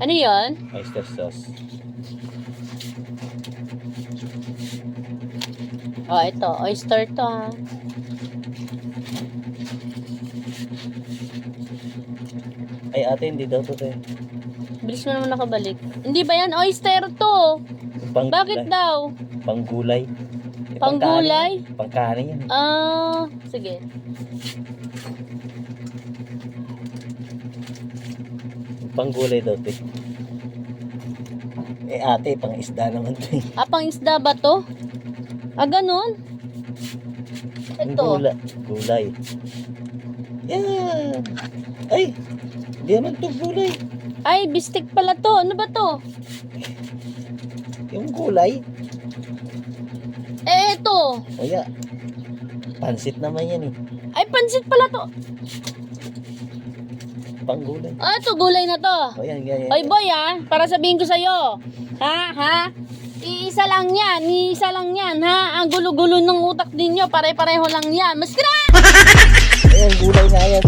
Ano yun? Oyster sauce. Oh, ito. Oyster to ha. Ay ate, hindi daw to tayo. Bilis mo naman nakabalik. Hindi ba yan oyster to? Pang Bakit daw? Panggulay. Eh, Panggulay? pangkanin. Pangkanin yan. Ah, sige. Panggulay daw to. Eh ate, pang isda naman to. Ah, pang isda ba to? Ah, ganun? Ito. Gula, gulay. Yan. Ay, hindi naman to gulay. Ay, bistik pala to. Ano ba to? Yung gulay. Eh, ito. Kaya, pansit naman yan eh. Ay, pansit pala to. Panggulay. Ah, ito gulay na to. O yan, yan, yan. Oy boy ah, para sabihin ko sa'yo. Ha, ha? Iisa lang yan, iisa lang yan ha. Ang gulo-gulo ng utak ninyo, pare-pareho lang yan. Maskira! Ayan, gulay na yan.